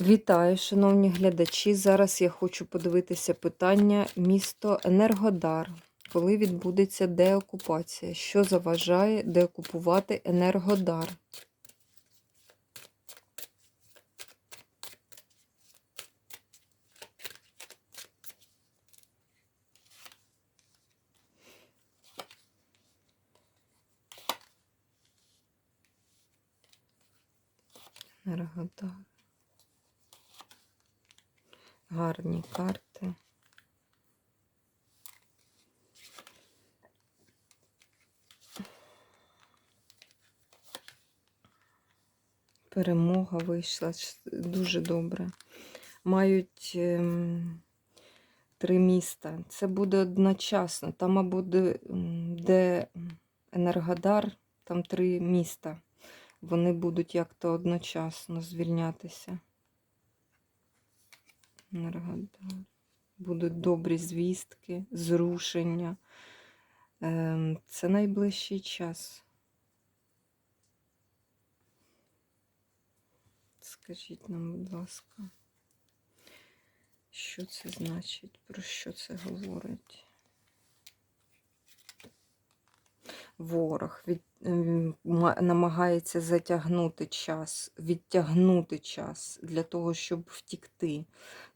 Вітаю, шановні глядачі. Зараз я хочу подивитися питання місто Енергодар. Коли відбудеться деокупація? Що заважає деокупувати Енергодар? Енергодар. Гарні карти. Перемога вийшла дуже добре. Мають ем, три міста. Це буде одночасно. Там або де, де Енергодар, там три міста. Вони будуть як-то одночасно звільнятися. Енергодар. Будуть добрі звістки, зрушення. Ем, Це найближчий час. Скажіть нам, будь ласка, що це значить? Про що це говорить? Ворог від, ем, намагається затягнути час, відтягнути час для того, щоб втікти.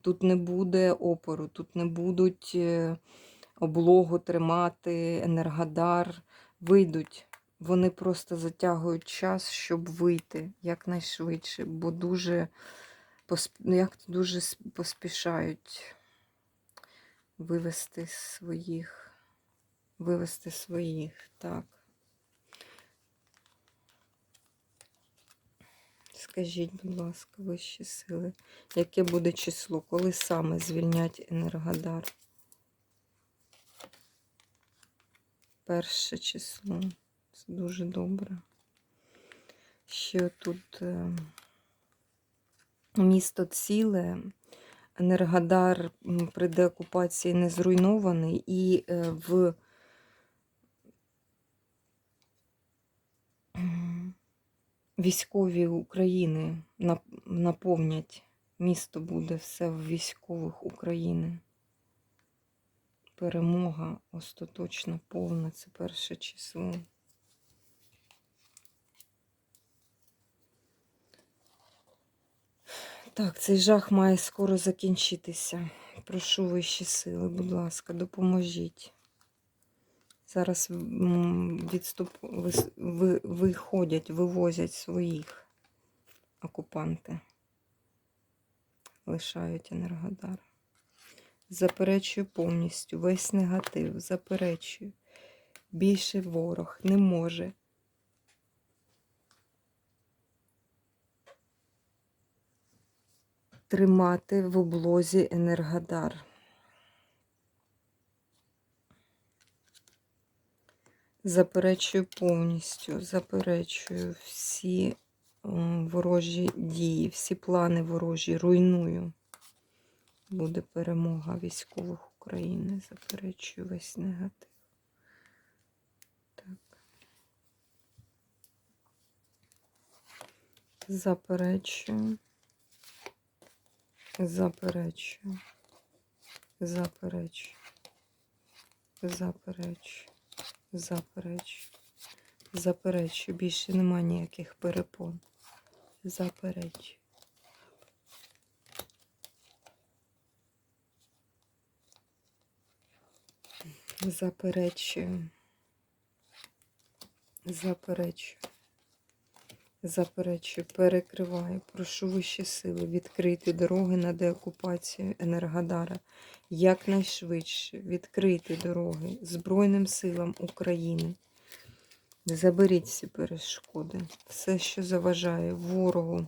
Тут не буде опору, тут не будуть е, облогу тримати, енергодар. Вийдуть. Вони просто затягують час, щоб вийти якнайшвидше, бо дуже, ну, як дуже поспішають вивести своїх, вивести своїх, так. Скажіть, будь ласка, вищі сили, яке буде число, коли саме звільнять Енергодар? Перше число. Це дуже добре. Ще тут е, місто ціле, Енергодар при деокупації не зруйнований і е, в військові України наповнять. Місто буде все в військових України. Перемога остаточно повна, це перше число. Так, цей жах має скоро закінчитися. Прошу вищі сили, будь ласка, допоможіть. Зараз відступ... виходять, вивозять своїх окупанти. Лишають Енергодар. Заперечую повністю весь негатив. Заперечую. Більше ворог не може тримати в облозі Енергодар. Заперечую повністю, заперечую всі ворожі дії, всі плани ворожі, руйную. Буде перемога військових України. Заперечую весь негатив. Так. Заперечую. Заперечую. Заперечую. Заперечую. Заперечую. Заперечу. Більше нема ніяких перепон. Запереч. Заперечую. Заперечую. Заперечую, перекриваю. Прошу вищі сили відкрити дороги на деокупацію Енергодара. Якнайшвидше відкрити дороги Збройним силам України. Заберіть всі перешкоди. Все, що заважає ворогу.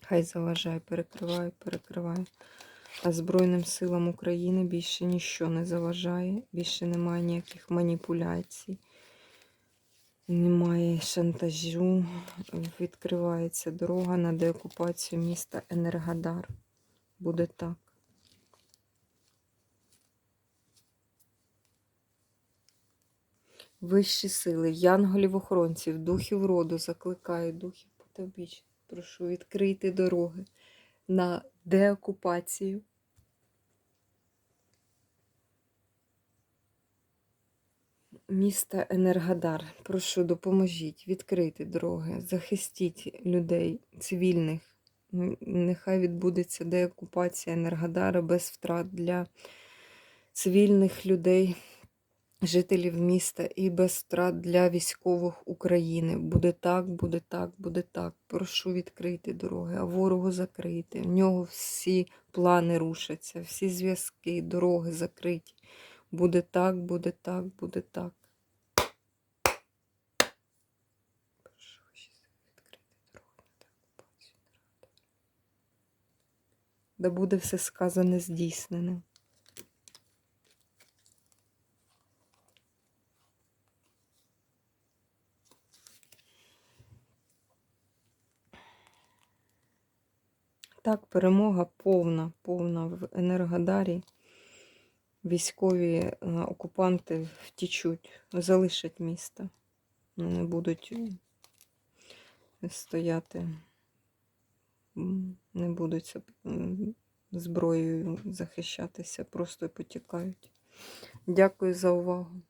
Хай заважає, перекриваю, перекриваю. А Збройним силам України більше ніщо не заважає, більше немає ніяких маніпуляцій. Немає шантажу, відкривається дорога на деокупацію міста Енергодар. Буде так. Вищі сили, янголів-охоронців, духів роду закликаю, духів потойбічних. Прошу відкрити дороги на деокупацію. Міста Енергодар. Прошу, допоможіть відкрити дороги, захистіть людей цивільних. Нехай відбудеться деокупація Енергодара без втрат для цивільних людей, жителів міста і без втрат для військових України. Буде так, буде так, буде так. Прошу відкрити дороги, а ворогу закрити. В нього всі плани рушаться, всі зв'язки, дороги закриті. Буде так, буде так, буде так. Прошу відкрити дороги на деокупацію Енергодара. Да буде все сказане здійснено. Так, перемога повна, повна в Енергодарі. Військові е, окупанти втічуть, залишать місто. Вони будуть е, стояти, не будуть зброєю захищатися, просто потікають. Дякую за увагу.